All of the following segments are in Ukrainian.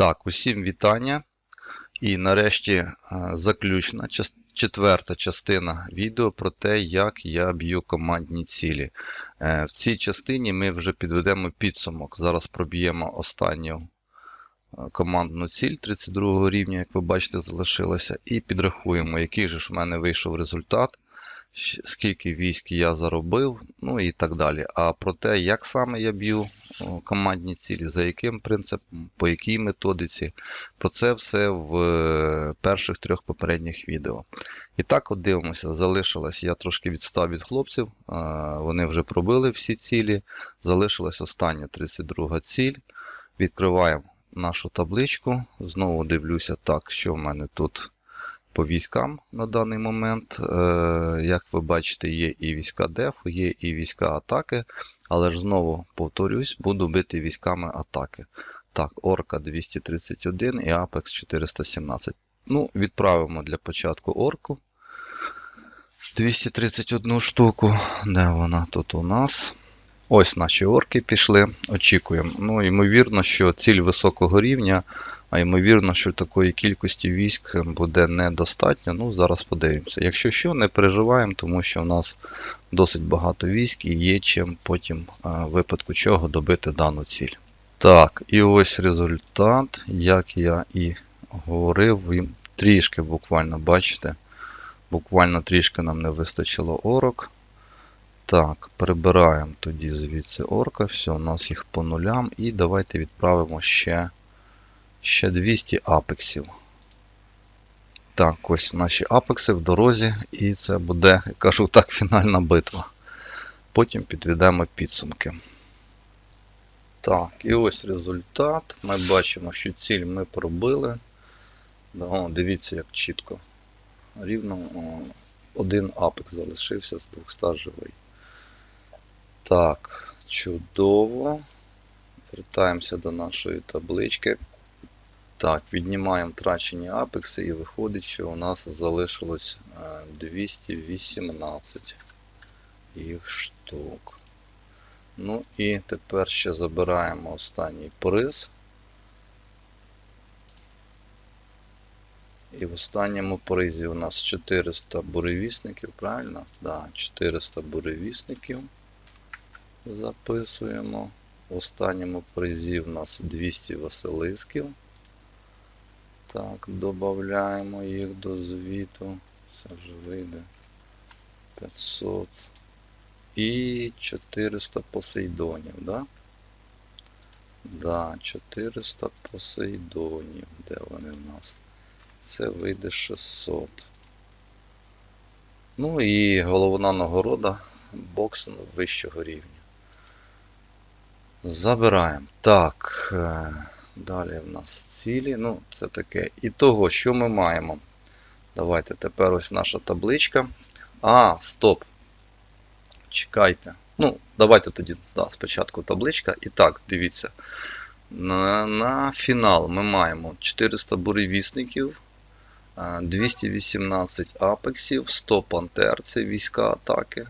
Так, усім вітання. І нарешті е, заключна четверта частина відео про те, як я б'ю командні цілі. Е, В цій частині ми вже підведемо підсумок. Зараз проб'ємо останню е, командну ціль 32 рівня, як ви бачите, залишилося, і підрахуємо, який же ж в мене вийшов результат, скільки військ я заробив, ну і так далі. А про те, як саме я б'ю командні цілі, за яким принципом, по якій методиці, про це все в е, перших трьох попередніх відео. І так, от дивимося, залишилось, я трошки відстав від хлопців, вони вже пробили всі цілі. Залишилась остання 32 ціль. Відкриваємо нашу табличку. Знову дивлюся так, що в мене тут по військам на даний момент. Е, Як ви бачите, є і війська дефу, є і війська атаки. Але ж знову повторюсь, буду бити військами атаки. Так, Орка 231 і Апекс 417. Ну, відправимо для початку орку. 231 штуку. Де вона тут у нас? Ось наші орки пішли. Очікуємо. Ну, ймовірно, що ціль високого рівня, а ймовірно, що такої кількості військ буде недостатньо. Ну, зараз подивимося. Якщо що, не переживаємо, тому що в нас досить багато військ і є чим потім, в випадку чого, добити дану ціль. Так, і ось результат, як я і говорив, трішки буквально, бачите, буквально трішки нам не вистачило орок. Так, прибираємо тоді звідси орка, все, у нас їх по нулям. І давайте відправимо ще, ще 200 апексів. Так, ось наші апекси в дорозі, і це буде, я кажу так, фінальна битва. Потім підведемо підсумки. Так, і ось результат. Ми бачимо, що ціль ми пробили. О, дивіться, як чітко. Рівно один апекс залишився з 200 живий. Так, чудово. Вертаємося до нашої таблички. Так, віднімаємо втрачені апекси і виходить, що у нас залишилось е, 218 їх штук. Ну і тепер ще забираємо останній приз. І в останньому призі у нас 400 буревісників, правильно? Да, 400 буревісників записуємо. В останньому призі у нас 200 василисків. Так, додаємо їх до звіту. Це вже вийде 500. І 400 посейдонів, да? Да, 400 посейдонів. Де вони в нас? Це вийде 600. Ну і головна нагорода боксинг вищого рівня. Забираємо. Так, е, далі в нас цілі. Ну, це таке. І того, що ми маємо? Давайте тепер ось наша табличка. А, стоп. Чекайте. Ну, давайте тоді да, спочатку табличка. І так, дивіться. На, на фінал ми маємо 400 буревісників, е, 218 апексів, 100 пантер, це війська атаки.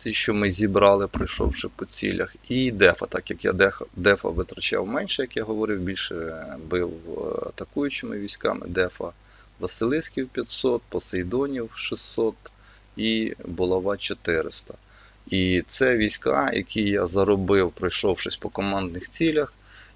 Ці, що ми зібрали, пройшовши по цілях. І дефа, так як я дефа, витрачав менше, як я говорив, більше бив е, атакуючими військами дефа Василисків 500, Посейдонів 600 і Булава 400. І це війська, які я заробив, пройшовшись по командних цілях.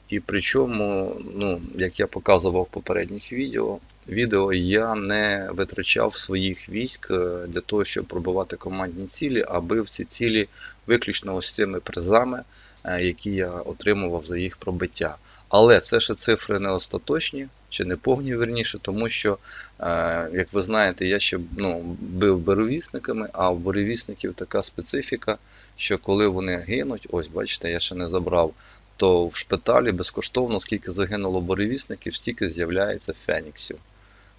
І причому, ну, як я показував в попередніх відео, відео, я не витрачав своїх військ е, для того, щоб пробивати командні цілі, а бив ці цілі виключно ось цими призами, е, які я отримував за їх пробиття. Але це ще цифри не остаточні, чи не повні верніше, тому що, е, як ви знаєте, я ще ну, бив буревісниками, а в буревісників така специфіка, що коли вони гинуть, ось бачите, я ще не забрав то в шпиталі безкоштовно, скільки загинуло буревісників, стільки з'являється феніксів.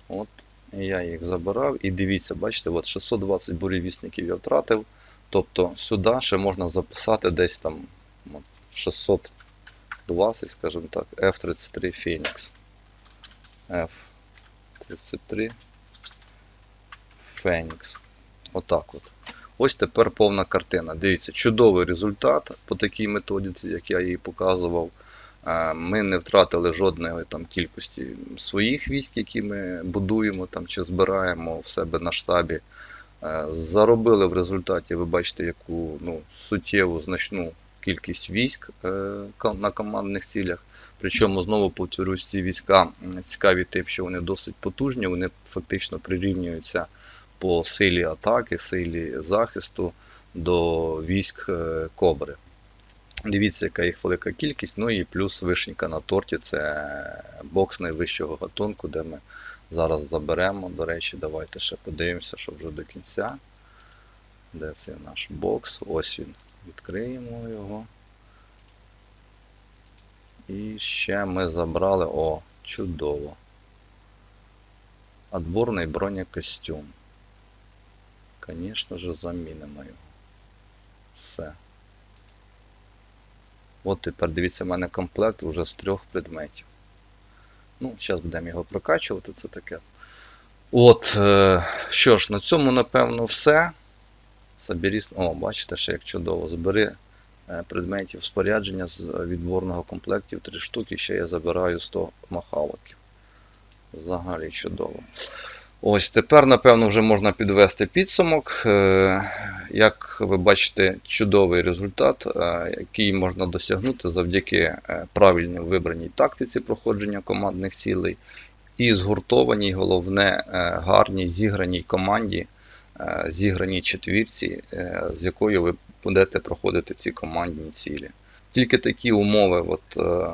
От я їх забирав. І дивіться, бачите, от 620 буревісників я втратив. Тобто сюди ще можна записати десь там от, 620, скажімо так, F33 Phoenix. F33 Phoenix. Отак от. Ось тепер повна картина. Дивіться, чудовий результат по такій методиці, як я її показував. Ми не втратили жодної там кількості своїх військ, які ми будуємо там чи збираємо в себе на штабі. Заробили в результаті, ви бачите, яку ну, суттєву значну кількість військ е, на командних цілях. Причому знову повторюсь, ці війська цікаві тим, що вони досить потужні, вони фактично прирівнюються по силі атаки, силі захисту до військ е, Кобри. Дивіться, яка їх велика кількість. Ну і плюс вишенька на торті це бокс найвищого гатунку, де ми зараз заберемо. До речі, давайте ще подивимося, що вже до кінця. Де цей наш бокс? Ось він. Відкриємо його. І ще ми забрали. О, чудово. Отборний бронекостюм. Звісно ж, замінимо його. Все. От тепер дивіться, в мене комплект вже з трьох предметів. Ну, зараз будемо його прокачувати, це таке. От, е, що ж, на цьому, напевно, все. Соберіс... О, бачите, ще як чудово. Збери е, предметів спорядження з відборного комплектів 3 штуки, ще я забираю 100 махалоків. Взагалі чудово. Ось тепер, напевно, вже можна підвести підсумок. Е, Як ви бачите, чудовий результат, е, який можна досягнути завдяки е, правильно вибраній тактиці проходження командних цілей і згуртованій, головне, гарній зіграній команді, зіграній четвірці, з якою ви будете проходити ці командні цілі. Тільки такі умови от, е,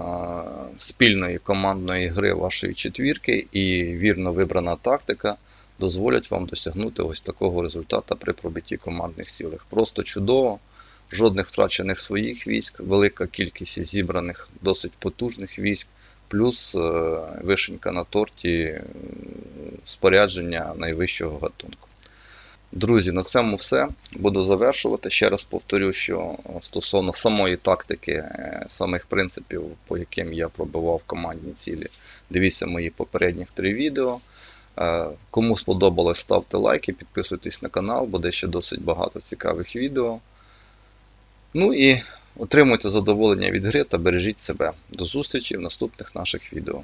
спільної командної гри вашої четвірки і вірно вибрана тактика дозволять вам досягнути ось такого результату при пробитті командних цілих. Просто чудово, жодних втрачених своїх військ, велика кількість зібраних досить потужних військ, плюс е, вишенька на торті спорядження найвищого гатунку. Друзі, на цьому все. Буду завершувати. Ще раз повторю, що стосовно самої тактики, е, самих принципів, по яким я пробивав командні цілі, дивіться мої попередніх три відео. Е, Кому сподобалось, ставте лайки, підписуйтесь на канал, буде ще досить багато цікавих відео. Ну і отримуйте задоволення від гри та бережіть себе. До зустрічі в наступних наших відео.